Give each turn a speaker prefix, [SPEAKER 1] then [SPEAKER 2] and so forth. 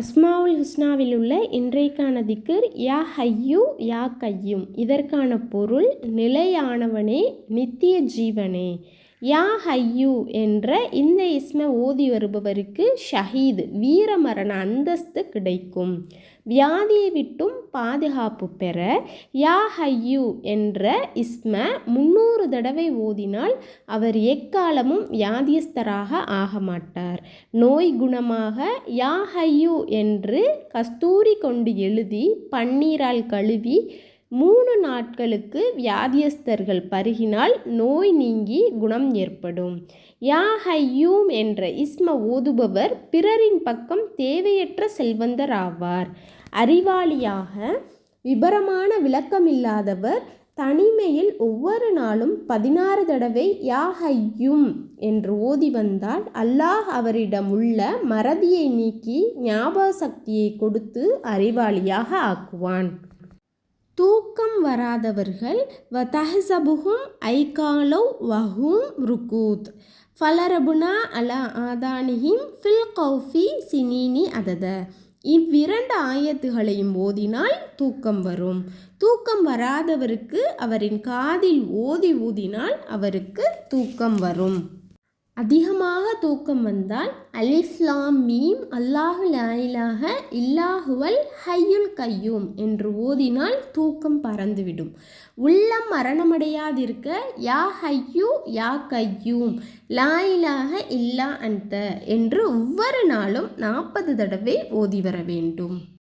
[SPEAKER 1] அஸ்மாவுல் ஹுஸ்னாவில் உள்ள இன்றைக்கான திக்கர் யா ஹையு யா கையும். இதற்கான பொருள் நிலையானவனே நித்திய ஜீவனே. யா ஹையு என்ற இந்த இஸ்ம ஓதி வருபவருக்கு ஷஹீது வீரமரண அந்தஸ்து கிடைக்கும். வியாதியை விட்டும் பாதுகாப்பு பெற யா ஹையு என்ற இஸ்ம முன்னூறு தடவை ஓதினால் அவர் எக்காலமும் வியாதியஸ்தராக ஆக மாட்டார். நோய் குணமாக யா ஹையு என்று கஸ்தூரி கொண்டு எழுதி பன்னீரால் கழுவி மூணு நாட்களுக்கு வியாதியஸ்தர்கள் பருகினால் நோய் நீங்கி குணம் ஏற்படும். யா ஹையூம் என்ற இஸ்ம ஓதுபவர் பிறரின் பக்கம் தேவையற்ற செல்வந்தர் ஆவார். அறிவாளியாக விபரமான விளக்கமில்லாதவர் தனிமையில் ஒவ்வொரு நாளும் பதினாறு தடவை யா ஹையும் என்று ஓதி வந்தால் அல்லாஹ் அவரிடம் உள்ள மறதியை நீக்கி ஞாபக சக்தியை கொடுத்து அறிவாளியாக ஆக்குவான். தூக்கம் வராதவர்கள் வ தஹசபுகும் ஐகாலோ வஹூம் ருக்கூத் ஃபலரபுனா அல ஆதானிஹிம் ஃபில் கௌஃபி சினீனி அதத. இவ்விரண்டு ஆயத்துகளையும் ஓதினால் தூக்கம் வரும். தூக்கம் வராதவருக்கு அவரின் காதில் ஓதி ஊதினால் அவருக்கு தூக்கம் வரும். அதிகமாக தூக்கம் வந்தால் அலிஃப்லாம் மீம் அல்லாஹு லாயிலாக இல்லாஹுவல் ஹையுல் கையூம் என்று ஓதினால் தூக்கம் பறந்துவிடும். உள்ளம் மரணமடையாதிருக்க யா ஹையூ யா கையூம் லாயிலாக இல்லா அந்த என்று ஒவ்வொரு நாளும் நாற்பது தடவை ஓதி வர வேண்டும்.